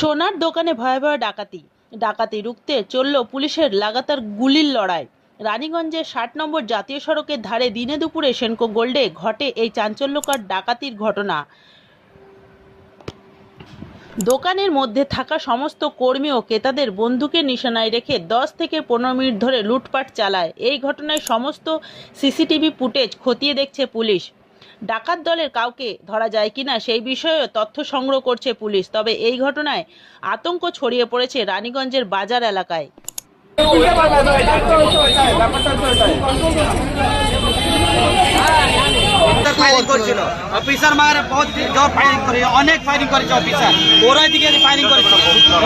সোনার দোকানে ভয়াবহ ডাকাতি। ডাকাতি রুখতে চলল পুলিশের লাগাতার গুলির লড়াই। রানীগঞ্জের ষাট নম্বর জাতীয় সড়কের ধারে দিনে দুপুরে সেনকো গোল্ডে ঘটে এই চাঞ্চল্যকর ডাকাতির ঘটনা। দোকানের মধ্যে থাকা সমস্ত কর্মী ও ক্রেতাদের বন্দুকের নিশানায় রেখে দশ থেকে পনেরো মিনিট ধরে লুটপাট চালায়। এই ঘটনায় সমস্ত সিসিটিভি ফুটেজ খতিয়ে দেখছে পুলিশ। ডাকাত দলের কাউকে ধরা যায় কিনা সেই বিষয়েও তথ্য সংগ্রহ করছে পুলিশ। তবে এই ঘটনায় আতঙ্ক ছড়িয়ে পড়েছে রানীগঞ্জের বাজার এলাকায়। ফায়ারিং করছিল। অফিসার মার বহুত জোর ফায়ারিং করে অনেক ফায়ারিং করেছে অফিসার। ওরা এদিকে ফায়ারিং করেছে।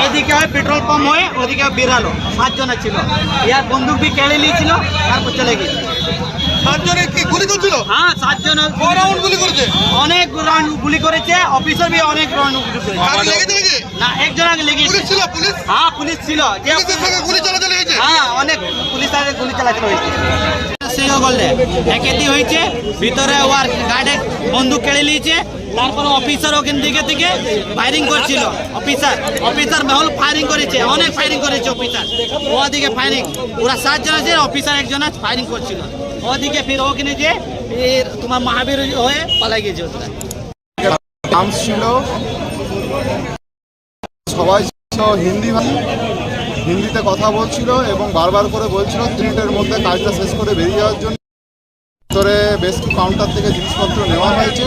এদিকে পেট্রোল পাম্প হয়ে ওদিকে বেরালো সাতজনে ছিল। ইয়ার বন্দুক বি কেড়ে নিয়েছিল তারপর চলে গেছে। সাতজনে কি গুলি করছিল হ্যাঁ সাতজন রাউন্ড গুলি করেছে? অনেক রাউন্ড গুলি করেছে অফিসার বি অনেক রাউন্ড গুলি করেছে। কারও লেগেছে নাকি? না একজন আগে লেগেছে। পুলিশ ছিল পুলিশ? হ্যাঁ পুলিশ ছিল। যে গুলি চালাচালি হয়েছে হ্যাঁ অনেক পুলিশ তাদের গুলি চালাচালি হয়েছে। সিংহ বললে একেতি হয়েছে ভিতরে ওর গার্ডে বন্দুক কেড়ে নিয়েছে। তারপর অফিসার ওখান দিকে থেকে ফায়ারিং করছিল। অফিসার অফিসার মহল ফায়ারিং করেছে অনেক ফায়ারিং করেছে অফিসার ওদিকে ফায়ারিং ওরা সাতজন আছে অফিসার একজন আছে ফায়ারিং করছিল। ওদিকে ফির ওখানে যে ফির তোমার মহাবীর হয়ে পালাই গেছে ওরা আর্মস ছিল সবাই হিন্দি হিন্দিতে কথা বলছিল এবং বারবার করে বলছিল তিন মিনিটের মধ্যে কাজটা শেষ করে বেরিয়ে যাওয়ার জন্য। ভিতরে বেশ কিছু কাউন্টার থেকে জিনিসপত্র নেওয়া হয়েছে।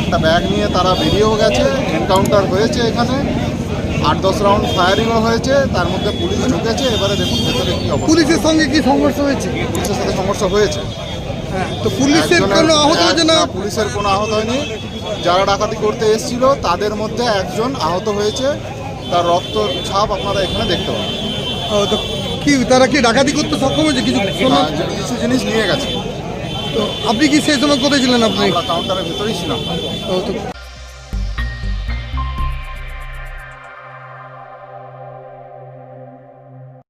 একটা ব্যাগ নিয়ে তারা বেরিয়েও গেছে এনকাউন্টার হয়েছে এখানে। আট দশ রাউন্ড ফায়ারিংও হয়েছে তার মধ্যে পুলিশ ঢুকেছে। এবারে দেখুন ভেতরে কি পুলিশের সঙ্গে কি সংঘর্ষ হয়েছে? পুলিশের সমস্যা হয়েছে। তো পুলিশের কোনো আহত হয়েছে না? পুলিশের কোনো আহত হয়নি। যারা ডাকাতি করতে এসেছিল তাদের মধ্যে একজন আহত হয়েছে। তার রক্ত ছাপ আপনারা এখানে দেখতে পাবেন। কি তারা কি ডাকাতি করতে সক্ষম হয়েছে? কিছু শোনা কিছু জিনিস নিয়ে গেছে। তো আপনি কি সেই সময় কোথায় ছিলেন আপনি? কাউন্টারের ভেতরেই ছিলাম।